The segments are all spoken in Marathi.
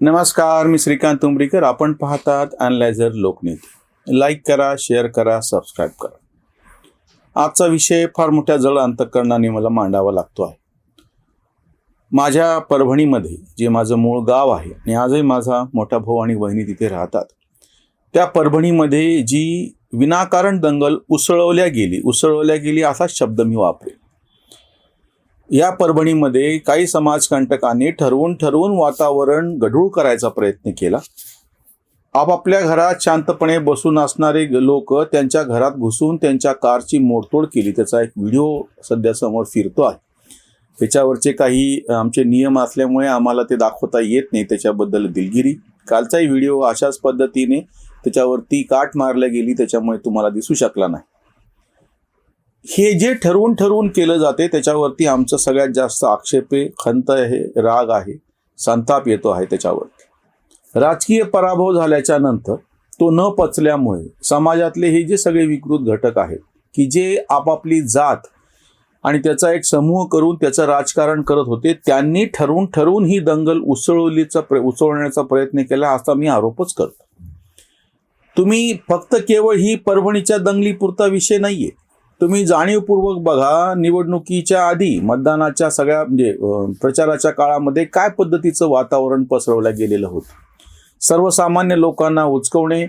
नमस्कार मी श्रीकांत तुंबरीकर आपण पाहतात अनलायझर लोकनीती. लाईक करा शेअर करा सबस्क्राईब करा. आजचा विषय फार मोठ्या जळ अंतकरणाने मला मांडावा लागतो आहे. माझ्या परभणीमध्ये जे माझं मूळ गाव आहे आणि आजही माझा मोठा भाऊ आणि वहिनी तिथे राहतात त्या परभणीमध्ये जी विनाकारण दंगल उसळवल्या गेली उसळवल्या गेली असाच शब्द मी वापरेन. या परभणीमध्ये काही समाजकंटकांनी ठरवून ठरवून वातावरण गढूळ करायचा प्रयत्न केला. आपापल्या घरात शांतपणे बसून असणारे लोक त्यांच्या घरात घुसून त्यांच्या कारची मोडतोड केली. त्याचा एक व्हिडिओ सध्या समोर फिरतो आहे. त्याच्यावरचे काही आमचे नियम असल्यामुळे आम्हाला ते दाखवता येत नाही. त्याच्याबद्दल दिलगिरी. कालचाही व्हिडिओ अशाच पद्धतीने त्याच्यावरती काट मारल्या गेली. त्याच्यामुळे तुम्हाला दिसू शकला नाही. हे जे ठरवून ठरवून केलं जाते त्याच्यावरती आमचं सगळ्यात जास्त आक्षेपे खंत आहे राग आहे संताप येतो आहे त्याच्यावरती. राजकीय पराभव झाल्याच्यानंतर तो न पचल्यामुळे समाजातले हे जे सगळे विकृत घटक आहेत की जे आपापली जात आणि त्याचा एक समूह करून त्याचं राजकारण करत होते त्यांनी ठरवून ठरवून ही दंगल उसळवलीचा प्र उसळण्याचा प्रयत्न केला असा मी आरोपच करतो. तुम्ही फक्त केवळ ही परभणीच्या दंगलीपुरता विषय नाहीये. तुम्ही जाणीवपूर्वक बघा निवडणुकीच्या आधी मतदानाच्या सगळ्या म्हणजे प्रचाराच्या काळामध्ये काय पद्धतीचं वातावरण पसरवलं गेलेलं होतं? सर्वसामान्य लोकांना उचकवणे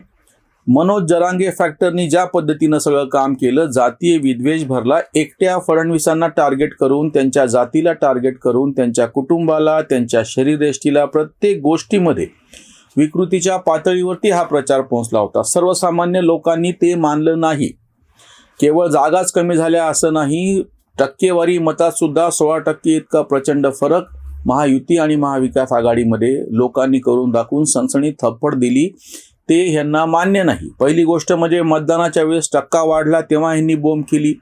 मनोज जरांगे फॅक्टरनी ज्या पद्धतीनं सगळं काम केलं जातीय विद्वेष भरला एकट्या फडणवीसांना टार्गेट करून त्यांच्या जातीला टार्गेट करून त्यांच्या कुटुंबाला त्यांच्या शरीरयष्टीला प्रत्येक गोष्टीमध्ये विकृतीच्या पातळीवरती हा प्रचार पोहोचला होता. सर्वसामान्य लोकांनी ते मानलं नाही. केवळ जागाच कमी झाल्या असं नाही टक्केवारी मतात सुद्धा सोळा टक्के इतका प्रचंड फरक महायुती आणि महाविकास आघाडीमध्ये लोकांनी करून दाखवून सणसणीत थप्पड दिली ते ह्यांना मान्य नाही. पहिली गोष्ट म्हणजे मतदानाच्या वेळेस टक्का वाढला तेव्हा ह्यांनी बोंब केली.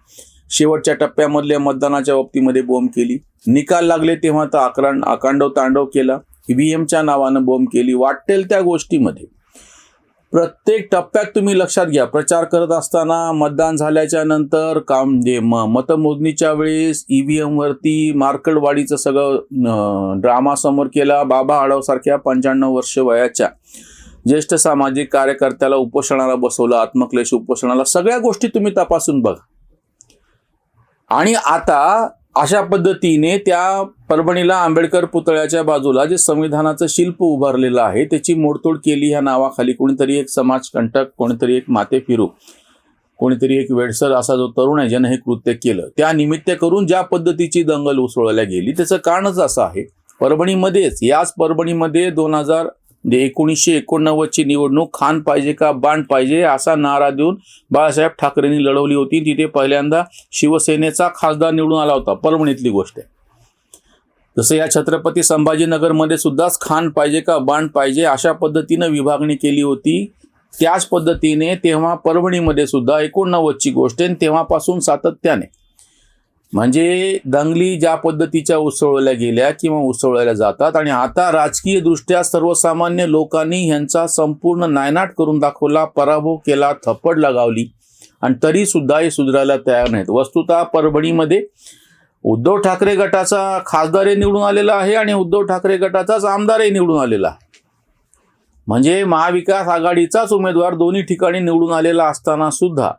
शेवटच्या टप्प्यामधल्या मतदानाच्या बाबतीमध्ये बोंब केली. निकाल लागले तेव्हा तर आक्रांड आकांडव तांडव केला ईव्हीएमच्या नावानं बोंब केली. वाटेल त्या गोष्टीमध्ये. प्रत्येक टप्प्यात तुम्ही लक्षात घ्या. प्रचार करत असताना मतदान झाल्याच्यानंतर काम जे म मतमोजणीच्या वेळेस ईव्हीएम वरती मार्कडवाडीचं सगळं ड्रामा समोर केला. बाबा आडवसारख्या पंच्याण्णव वर्ष वयाच्या ज्येष्ठ सामाजिक कार्यकर्त्याला उपोषणाला बसवलं आत्मक्लेश उपोषणाला सगळ्या गोष्टी तुम्ही तपासून बघा. आणि आता अशा पद्धतीने त्या परभणीला आंबेडकर पुतळ्याच्या बाजूला जे संविधानाचं शिल्प उभारलेलं आहे त्याची मोडतोड केली ह्या नावाखाली कोणीतरी एक समाजकंटक कोणीतरी एक माते फिरू कोणीतरी एक वेडसर असा जो तरुण आहे ज्यानं हे कृत्य केलं. त्या निमित्त करून ज्या पद्धतीची दंगल उसळवल्या गेली त्याचं कारणच असं आहे परभणीमध्येच याच परभणीमध्ये दोन हजार म्हणजे एकोणीसशे एकोणनव्वदची निवडणूक खान पाहिजे का बाण पाहिजे असा नारा देऊन बाळासाहेब ठाकरेंनी लढवली होती. तिथे पहिल्यांदा शिवसेनेचा खासदार निवडून आला होता. परभणीतली गोष्ट आहे. जसं या छत्रपती संभाजीनगरमध्ये सुद्धाच खान पाहिजे का बाण पाहिजे अशा पद्धतीनं विभागणी केली होती. त्याच पद्धतीने तेव्हा परभणीमध्ये सुद्धा एकोणनव्वदची गोष्ट आहे आणि तेव्हापासून सातत्याने म्हणजे दंगली ज्या पद्धतीच्या उसळवल्या गेल्या किंवा उसळवल्या जातात आणि आता राजकीय दृष्ट्या सर्वसामान्य लोकांनी ह्यांचा संपूर्ण नायनाट करून दाखवला पराभव केला थप्पड लगावली. आणि तरी सुद्धा हे सुधारायला तयार नाहीत. वस्तुतः परभणीमध्ये उद्धव ठाकरे गटाचा खासदारही निवडून आलेला आहे आणि उद्धव ठाकरे गटाचाच आमदारही निवडून आलेला आहे. म्हणजे महाविकास आघाडीचाच उमेदवार दोन्ही ठिकाणी निवडून आलेला असताना सुद्धा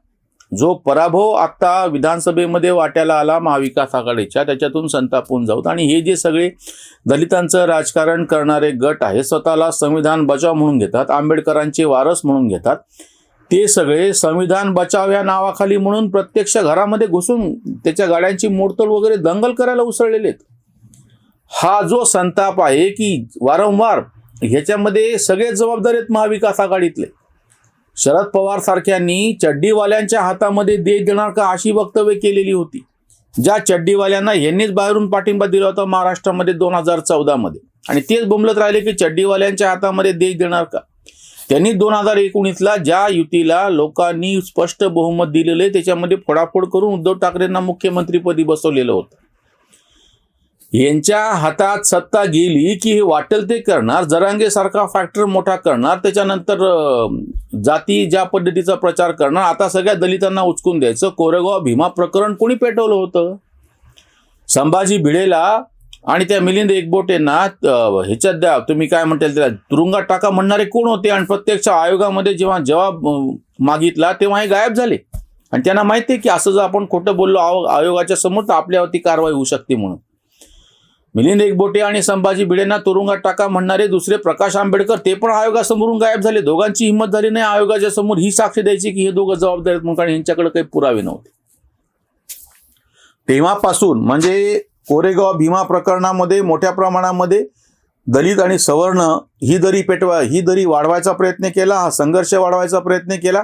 जो पराभव आता विधानसभेमध्ये वाट्याला आला महाविकास आघाडीच्या त्याच्यातून संतापून जाऊत आणि हे जे सगळे दलितांचं राजकारण करणारे गट आहे स्वतःला संविधान बचाव म्हणून घेतात आंबेडकरांचे वारस म्हणून घेतात ते सगळे संविधान बचाव या नावाखाली म्हणून प्रत्यक्ष घरामध्ये घुसून त्याच्या गाड्यांची मोडतोड वगैरे दंगल करायला उसळलेले आहेत. हा जो संताप आहे की वारंवार ह्याच्यामध्ये सगळेच जबाबदारी आहेत महाविकास आघाडीतले. शरद पवार सारख्यांनी चड्डीवाल्यांच्या हातामध्ये देश देणार का अशी वक्तव्य केलेली होती. ज्या चड्डीवाल्यांना यांनीच बाहेरून पाठिंबा दिला होता महाराष्ट्रामध्ये दोन हजार चौदामध्ये. आणि तेच बोंबलत राहिले की चड्डीवाल्यांच्या हातामध्ये देश देणार का? त्यांनी दोन हजार एकोणीसला ज्या युतीला लोकांनी स्पष्ट बहुमत दिलेलं आहे त्याच्यामध्ये फोडाफोड करून उद्धव ठाकरेंना मुख्यमंत्रीपदी बसवलेलं होतं. यांच्या हातात सत्ता गेली की हे वाटेल ते करणार. जरांगेसारखा फॅक्टर मोठा करणार. त्याच्यानंतर जाती ज्या पद्धतीचा प्रचार करणार. आता सगळ्या दलितांना उचकून द्यायचं. कोरेगाव भीमा प्रकरण कोणी पेटवलं होतं? संभाजी भिडेला आणि त्या मिलिंद एकबोटेंना ह्याच्यात द्या. तुम्ही काय म्हणताल त्याला? तुरुंगात टाका म्हणणारे कोण होते? आणि प्रत्यक्ष आयोगामध्ये जेव्हा जवाब मागितला तेव्हा हे गायब झाले. आणि त्यांना माहिती आहे की असं जर आपण खोटं बोललो आयोगाच्या समोर तर आपल्यावरती कारवाई होऊ शकते म्हणून. मिलिंद एकबोटे आणि संभाजी भिडेंना तुरुंगात टाका म्हणणारे दुसरे प्रकाश आंबेडकर ते पण आयोगासमोरून गायब झाले. दोघांची हिंमत झाली नाही. आयोगाच्या समोर ही साक्ष द्यायची की हे दोघं जबाबदार आहेत म्हणून कारण यांच्याकडे काही पुरावे नव्हते. तेव्हापासून म्हणजे कोरेगाव भीमा प्रकरणामध्ये मोठ्या प्रमाणामध्ये दलित आणि सवर्ण ही दरी पेटवा ही दरी वाढवायचा प्रयत्न केला हा संघर्ष वाढवायचा प्रयत्न केला.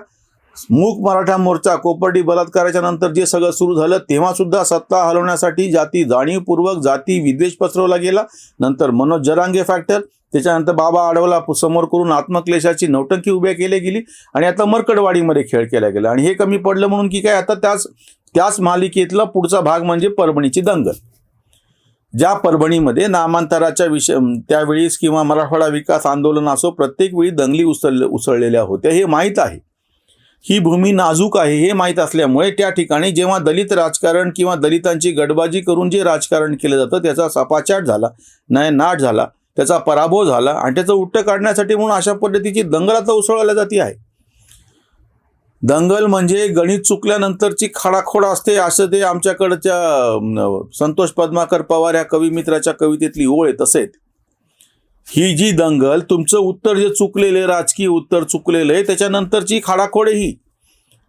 मूक मराठा मोर्चा कोपर्डी बलात्काराच्या नंतर जे सगळं सुरू झालं तेव्हा सुद्धा सत्ता हलवण्यासाठी जाती जाणीवपूर्वक जाती विद्वेष पसरवला गेला. नंतर मनोज जरांगे फॅक्टर त्याच्यानंतर बाबा आडवला समोर करून आत्मक्लेशाची नौटंकी उभ्या केली गेली आणि आता मरकडवाडीमध्ये खेळ केला गेला. आणि हे कमी पडलं म्हणून की काय आता त्याच त्याच मालिकेतला पुढचा भाग म्हणजे परभणीची दंगल. ज्या परभणीमध्ये नामांतराच्या विषय त्यावेळीस किंवा मराठवाडा विकास आंदोलन असो प्रत्येक वेळी दंगली उसळ उसळलेल्या होत्या हे माहीत आहे. ही भूमी नाजूक आहे हे माहीत असल्यामुळे त्या ठिकाणी जेव्हा दलित राजकारण किंवा दलितांची गडबाजी करून जे राजकारण केलं जातं त्याचा सपाचाट झाला नाही नाट झाला त्याचा पराभव झाला आणि त्याचं उट्ट काढण्यासाठी म्हणून अशा पद्धतीची दंगल आता उसळवल्या जाते आहे. दंगल म्हणजे गणित चुकल्यानंतरची खडाखोड असते असं ते आमच्याकडच्या संतोष पद्माकर पवार या कवी मित्राच्या कवितेतली ओळ आहे तसेच. ही जी दंगल तुमचं उत्तर जे चुकलेलं राजकीय उत्तर चुकलेलं आहे त्याच्यानंतरची खाडाखोडही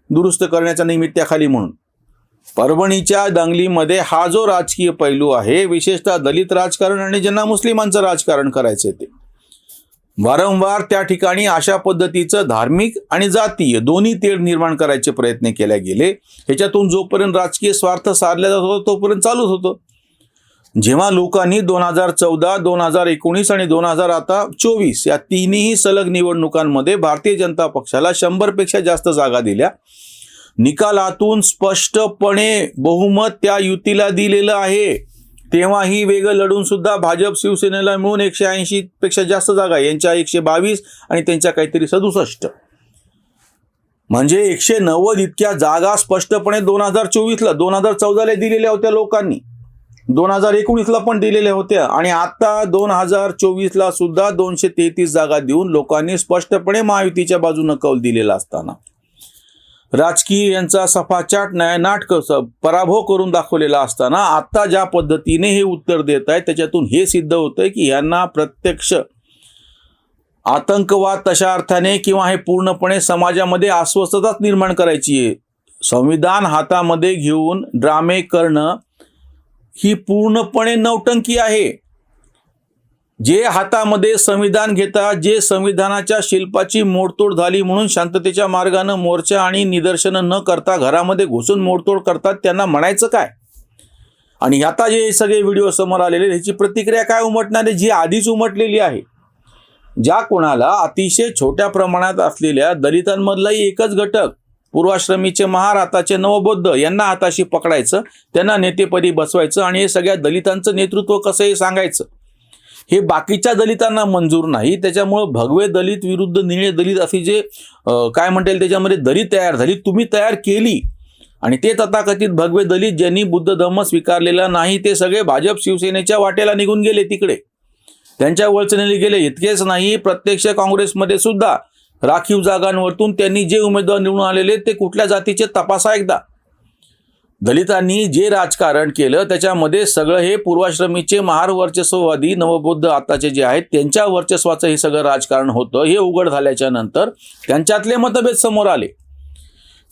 दुरुस्त करण्याच्या निमित्ताखाली म्हणून. परभणीच्या दंगलीमध्ये हा जो राजकीय पैलू आहे विशेषतः दलित राजकारण आणि ज्यांना मुस्लिमांचं राजकारण करायचं ते. वारंवार त्या ठिकाणी अशा पद्धतीचं धार्मिक आणि जातीय दोन्ही तेढ निर्माण करायचे प्रयत्न केले गेले. ह्याच्यातून जोपर्यंत राजकीय स्वार्थ साधला जात होता तोपर्यंत चालूच होतं. जेव्हा लोकांनी दोन हजार चौदा दोन हजार एकोणीस आणि दोन हजार आता चोवीस या तिन्ही सलग निवडणुकांमध्ये भारतीय जनता पक्षाला शंभरपेक्षा जास्त जागा दिल्या. निकालातून स्पष्टपणे बहुमत त्या युतीला दिलेलं आहे. तेव्हाही वेगळं लढून सुद्धा भाजप शिवसेनेला मिळून एकशे ऐंशी पेक्षा जास्त जागा यांच्या एकशे बावीस आणि त्यांच्या काहीतरी सदुसष्ट. म्हणजे एकशे नव्वद इतक्या जागा स्पष्टपणे दोन हजार चोवीसला दोन हजार चौदाला दिलेल्या होत्या लोकांनी. दोन हजार एकोणीसला पण दिलेल्या होत्या. आणि आता दोन हजार चोवीसला सुद्धा दोनशे तेहतीस जागा देऊन लोकांनी स्पष्टपणे महायुतीच्या बाजूनं कौल दिलेला असताना. राजकीय यांचा सफाचाट न्यायनाट पराभव करून दाखवलेला असताना आता ज्या पद्धतीने हे उत्तर देत आहे त्याच्यातून हे सिद्ध होतंय की यांना प्रत्यक्ष आतंकवाद तशा अर्थाने किंवा हे पूर्णपणे समाजामध्ये अस्वस्थताच निर्माण करायची आहे. संविधान हातामध्ये घेऊन ड्रामे करणं ही पूर्णपणे नौटंकी आहे. जे हातामध्ये संविधान घेतात जे संविधानाच्या शिल्पाची मोडतोड झाली म्हणून शांततेच्या मार्गानं मोर्चा आणि निदर्शनं न करता घरामध्ये घुसून मोडतोड करतात त्यांना म्हणायचं काय? आणि आता जे सगळे व्हिडिओ समोर आलेले ह्याची प्रतिक्रिया काय उमटणार आहे? जी आधीच उमटलेली आहे. ज्या कोणाला अतिशय छोट्या प्रमाणात असलेल्या दलितांमधलाही एकच घटक पूर्वाश्रमीचे महाराताचे नवबौद्ध यांना हाताशी पकडायचं त्यांना नेतेपदी बसवायचं आणि हे सगळ्या दलितांचं नेतृत्व कसं हे सांगायचं? हे बाकीच्या दलितांना मंजूर नाही. त्याच्यामुळं भगवे दलित विरुद्ध निळे दलित असे जे काय म्हणता येईल त्याच्यामध्ये दलित तयार झाली तुम्ही तयार केली. आणि ते तथाकथित भगवे दलित ज्यांनी बुद्ध धम्म स्वीकारलेला नाही ते सगळे भाजप शिवसेनेच्या वाटेला निघून गेले तिकडे. त्यांच्या वळचणीला गेले इतकेच नाही प्रत्यक्ष काँग्रेसमध्ये सुद्धा राखीव जागांवरतून त्यांनी जे उमेदवार निवडून आलेले ते कुठल्या जातीचे तपासा एकदा. दलितांनी जे राजकारण केलं त्याच्यामध्ये सगळं हे पूर्वाश्रमीचे महार वर्चस्ववादी नवबौद्ध आताचे जे आहेत त्यांच्या वर्चस्वाचं हे सगळं राजकारण होतं हे उघड झाल्याच्यानंतर त्यांच्यातले मतभेद समोर आले.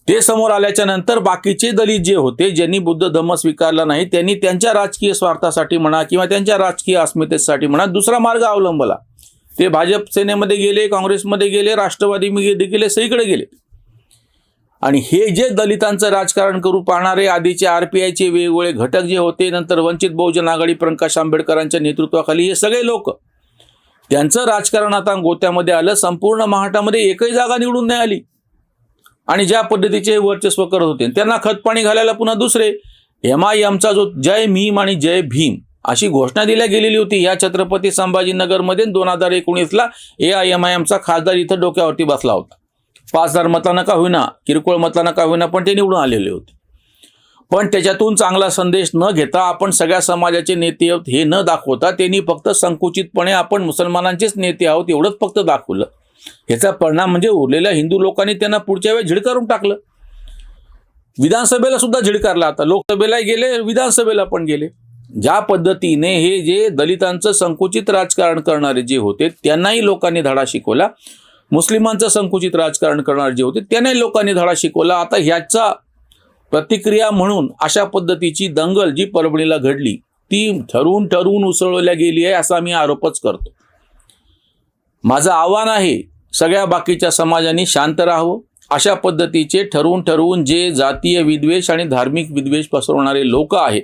ते समोर आल्याच्यानंतर बाकीचे दलित जे होते ज्यांनी बुद्ध धम्म स्वीकारला नाही त्यांनी त्यांच्या राजकीय स्वार्थासाठी म्हणा किंवा त्यांच्या राजकीय अस्मितेसाठी म्हणा दुसरा मार्ग अवलंबला. ते भाजप सेनेमध्ये गेले काँग्रेसमध्ये गेले राष्ट्रवादी गेले सगळीकडे गेले. आणि हे जे दलितांचं राजकारण करू पाहणारे आधीचे आर पी आयचे वेगवेगळे घटक जे होते नंतर वंचित बहुजन आघाडी प्रकाश आंबेडकरांच्या नेतृत्वाखाली हे सगळे लोक त्यांचं राजकारण आता गोत्यामध्ये आलं संपूर्ण महाराष्ट्रामध्ये एकही जागा निवडून नाही आली. आणि ज्या पद्धतीचे हे वर्चस्व करत होते त्यांना खतपाणी घालायला पुन्हा दुसरे एम आय एमचा जो जय भीम आणि जय भीम अशी घोषणा दिल्या गेलेली होती. या छत्रपती संभाजीनगरमध्ये दोन हजार एकोणीसला ए आय एम आय एमचा खासदार इथं डोक्यावरती बसला होता. पाच हजार मतानं का होईना किरकोळ मतानं का होईना पण ते निवडून आलेले होते. पण त्याच्यातून चांगला संदेश न घेता आपण सगळ्या समाजाचे नेते आहोत हे न दाखवता त्यांनी फक्त संकुचितपणे आपण मुसलमानांचेच नेते आहोत एवढंच फक्त दाखवलं. ह्याचा परिणाम म्हणजे उरलेल्या हिंदू लोकांनी त्यांना पुढच्या वेळेस झिडकारून टाकलं. विधानसभेला सुद्धा झिडकारला आता. लोकसभेला गेले विधानसभेला पण गेले. ज्या पद्धतीने हे जे दलितांचं संकुचित राजकारण करणारे जे होते त्यांनाही लोकांनी धडा शिकवला. मुस्लिमांचं संकुचित राजकारण करणारे जे होते त्यांनाही लोकांनी धडा शिकवला. आता ह्याचा प्रतिक्रिया म्हणून अशा पद्धतीची दंगल जी परभणीला घडली ती ठरवून ठरवून उसळवल्या गेली आहे असा मी आरोपच करतो. माझं आव्हान आहे सगळ्या बाकीच्या समाजाने शांत राहावं. अशा पद्धतीचे ठरवून ठरवून जे जातीय विद्वेष आणि धार्मिक विद्वेष पसरवणारे लोक आहेत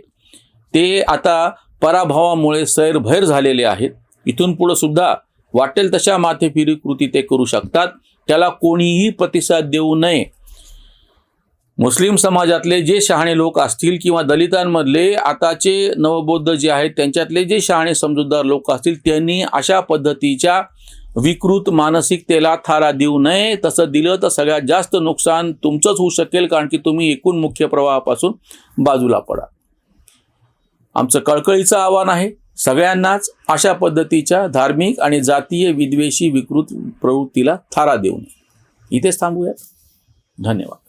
ते आता पराभवामुळे सैरभैर झालेले आहेत. इथून पुढं सुद्धा वाटेल तशा माथेफिरी कृती ते करू शकतात. त्याला कोणीही प्रतिसाद देऊ नये. मुस्लिम समाजातले जे शहाणे लोक असतील किंवा दलितांमधले आताचे नवबौद्ध जे आहेत त्यांच्यातले जे शहाणे समजूतदार लोक असतील त्यांनी अशा पद्धतीच्या विकृत मानसिकतेला थारा देऊ नये. तसं दिलं तर सगळ्यात जास्त नुकसान तुमचंच होऊ शकेल कारण की तुम्ही एकूण मुख्य प्रवाहापासून बाजूला पडा. आमचं कळकळीचं आव्हान आहे. सगळ्यांनाच अशा पद्धतीच्या धार्मिक आणि जातीय विद्वेषी विकृत प्रवृत्तीला थारा देऊन. इथेच थांबूयात. धन्यवाद.